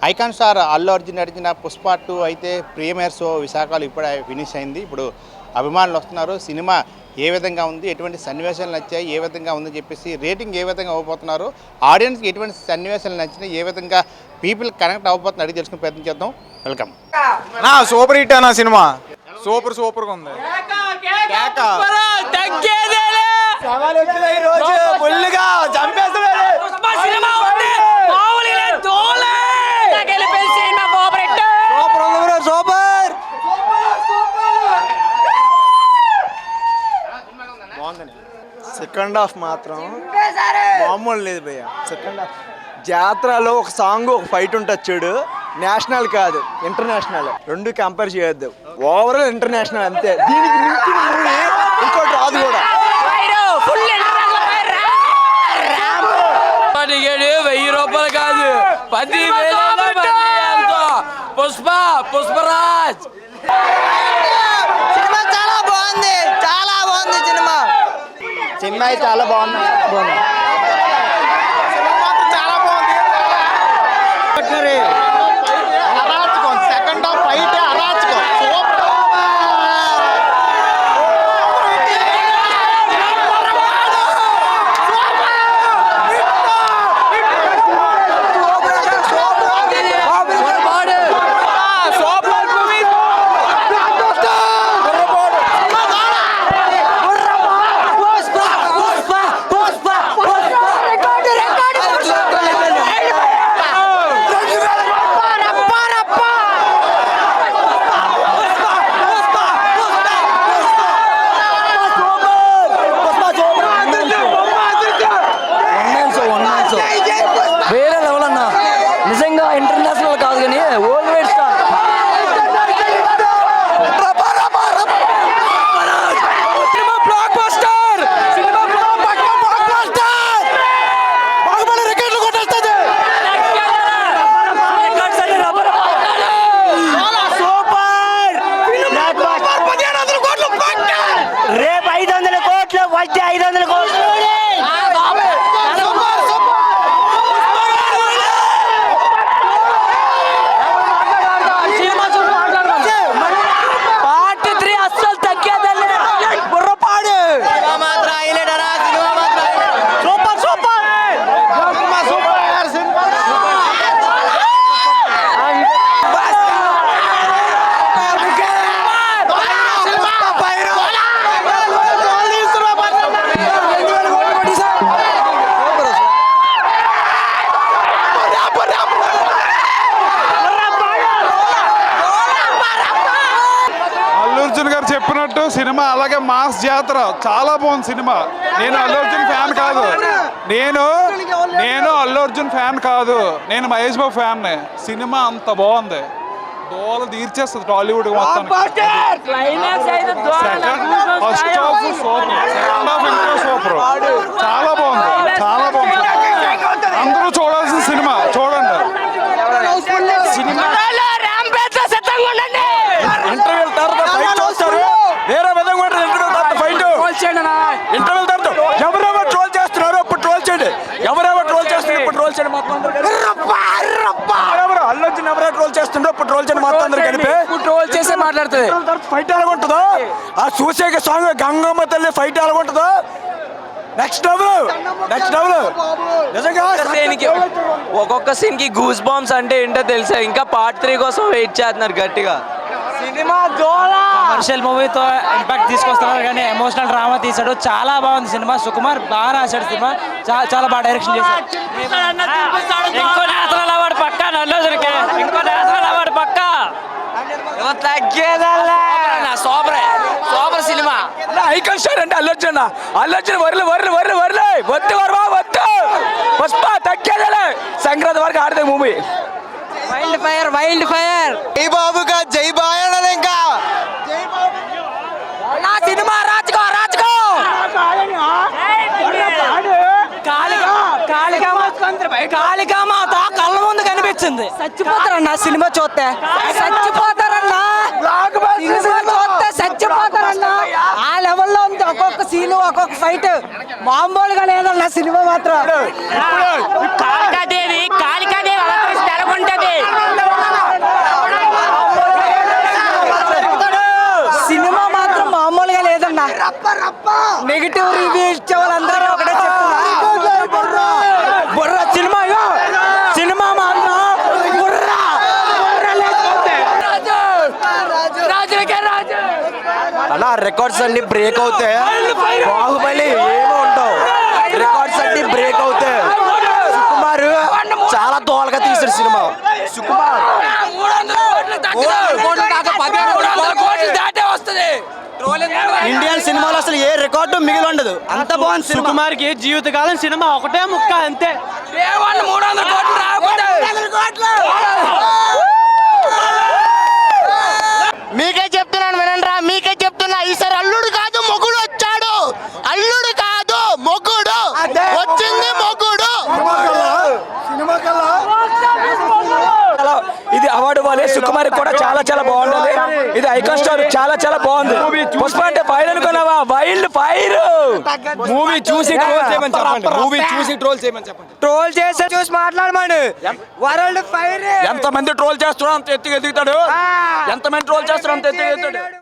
Icon star Allu Arjun నడిచిన Pushpa two అయితే premiere show విశాఖలో ఇప్పుడే ఫినిష్ అయింది ఇప్పుడు అభిమానులు వస్తున్నారు సినిమా ఏ విధంగా ఉంది ఎటువంటి సన్నివేశాలు నచ్చాయి ఏ విధంగా ఉందని చెప్పేసి రేటింగ్ ఏ విధంగా అవ్వబోతున్నారు ఆడియన్స్కి ఎటువంటి సన్నివేశాలు నచ్చినాయి ఏ విధంగా పీపుల్ కనెక్ట్ అవ్వబోతున్నారు అడిగి తెలుసుకునే ప్రయత్నం చేద్దాం వెల్కమ్ నా సూపర్ హిట్ అన్న సినిమా సూపర్ సూపర్గా ఉంది కేక. ఫుల్గా చంపేస్తున్నాడు సూపర్ ఉంది బ్రో సూపర్ సెకండ్ హాఫ్ మాత్రం మామూలు లేదు భయ్య సెకండ్ హాఫ్. జాతరలో ఒక సాంగ్ ఒక ఫైట్ ఉంటుంది చూడు. నేషనల్ కాదు ఇంటర్నేషనల్. రెండు కంపేర్ చేయొద్దు. ఓవరాల్ ఇంటర్నేషనల్ అంతే. దీనికి మూవీ ఇంకోటి రాదు కూడా. వెయ్యి రూపాయలు కాదు. పది వేలు పుష్ప పుష్పరాజ్ సినిమా చాలా బాగుంది చాలా బాగుంది సినిమా ఉన్నాయి చాలా బాగున్నాయి బాగుంది సెకండ్ హాఫ్ ఫైట్ అరాచకం వేరే లెవెల్ అన్న నిజంగా ఇంటర్నేషనల్ కాదు కానీ వరల్డ్ వైడ్ స్టార్ సినిమా బ్లాక్ బస్టర్ సినిమా బ్లాక్ బస్టర్ బాహుబలి రికార్డులు కొట్టేస్తుంది రికార్డ్స్ అన్ని రబ్బర్ సూపర్ పదిహేను వందల కోట్లు రేపు ఐదు వందల కోట్లు వచ్చే ఐదు వందల కోట్లు పార్ట్ త్రీ అస్సలు తగ్గేదల్లే బుర్రపాడు మాత్రం హైలైట్ అరా సినిమా మాత్రం సూపర్ సూపర్ అల్లు అర్జున్ గారు చెప్పినట్టు సినిమా అలాగే మాస్ జాతర చాలా బాగుంది సినిమా. నేను అల్లు అర్జున్ ఫ్యాన్ కాదు. నేను నేను అల్లు అర్జున్ ఫ్యాన్ కాదు. నేను మహేష్ బాబు ఫ్యాన్ సినిమా అంత బాగుంది. దోల తీర్చేస్తుంది టాలీవుడ్ మొత్తం first half super second half ఇంకా సూపర్ చాలా బాగుంది చాలా బాగుంది అందరూ చూడాల్సిన సినిమా చూడండి ఇంటర్వ్యూల తర్వాత ఫైట్ చూస్తారు వేరే విధంగా ఉంటుంది ఇంటర్వ్యూల తర్వాత ఫైట్ ఇంటర్వ్యూల తర్వాత ఎవరెవరు ట్రోల్ చేస్తున్నారు ఇప్పుడు ట్రోల్ చేయండి ఎవరెవరు ట్రోల్ చేస్తున్నారు ఇప్పుడు ట్రోల్ చేయండి మొత్తం అందరూ కలిపి. ఎవరెవరు? అల్లు అర్జున్ ఎవరెవరు ట్రోల్ చేస్తుండ్రో ఇప్పుడు ట్రోల్ చేయండి మొత్తం అందరూ కలిపి ట్రోల్ చేసే మాట్లాడుతుంది. ఫైట్ ఎలాగుంటుందో? ఆ చూసేక సాంగ్ గంగమ్మ తల్లి ఫైట్ ఎలాగుంటుందో? నెక్స్ట్ డబుల్ నెక్స్ట్ డబుల్ నిజంగా దేనికి ఒక్కొక్క సీన్కి గూస్ బాంబ్స్ అంటే ఏంటో తెలుసా? ఇంకా పార్ట్ త్రీ కోసం వెయిట్ చేస్తున్నారు గట్టిగా. కమర్షియల్ మూవీతో ఇంపాక్ట్ తీసుకొస్తున్నారు కానీ ఎమోషనల్ డ్రామా తీసాడు చాలా బాగుంది సినిమా. సుకుమార్ బాగా రాశాడు సినిమా. చాలా చాలా బాగా డైరెక్షన్ చేశాడు. ఇంకో నేతల వాడు పక్క నల్లోసరికి ఇంకో నేతల వాడు పక్క. సూపర్ సూపర్ సినిమా. ఐకన్ స్టార్ అంటే అల్లు అర్జున్ అల్లు అర్జున్ వరలు వరలు వరలు వరలు. వద్దు వర్మా వద్దు. పుష్ప తగ్గేదలే. సంక్రాంతి వరకు ఆడితే movie. Wild fire wild fire జై బాబుగా జై బాయ్ ఇంకా నా సినిమా రాజుకో రాజుకో. కాళికామాత కళ్ళ ముందు కనిపించింది. చచ్చిపోతారన్న సినిమా చూస్తే. చచ్చిపోతారన్నా చూస్తే చచ్చిపోతారన్నా ఆ లెవెల్లో ఉంది. ఒక్కొక్క సీను ఒక్కొక్క ఫైట్. మామూలుగా లేదన్న సినిమా మాత్రం. రికార్డ్స్ అన్ని బ్రేక్ అవుతాయి. బాహుబలి ఏమో ఉంటావు రికార్డ్స్ అన్ని బ్రేక్ అవుతాయి. సుకుమార్ చాలా దోలగా తీసాడు సినిమా. సుకుమార్. ఇండియన్ సినిమాలో అసలు ఏ రికార్డు మిగిలి ఉండదు. అంత బాగుంది సినిమా. సుకుమార్కి జీవితకాలం సినిమా ఒకటే ముక్క అంతే. మీకే ఇది అవార్డు వాలి సుకుమార్ కూడా చాలా చాలా బాగుంటుంది ఇది ఐకాన్ స్టార్ చాలా చాలా బాగుంది. పుష్ప అంటే ఫైర్ అనుకున్నావా వైల్డ్ ఫైర్ మూవీ చూసి ట్రోల్ చేయమని చెప్పండి. మూవీ చూసి ట్రోల్ చేయమని చెప్పండి. ట్రోల్ చేసి చూసి మాట్లాడమని వరల్డ్ ఫైర్ ఎంత మంది ట్రోల్ చేస్తున్నారో అంత ఎత్తుకు ఎదుగుతాడు. ఎంత మంది ట్రోల్ చేస్తున్నారో అంత ఎత్తుకు ఎదుగుతాడు.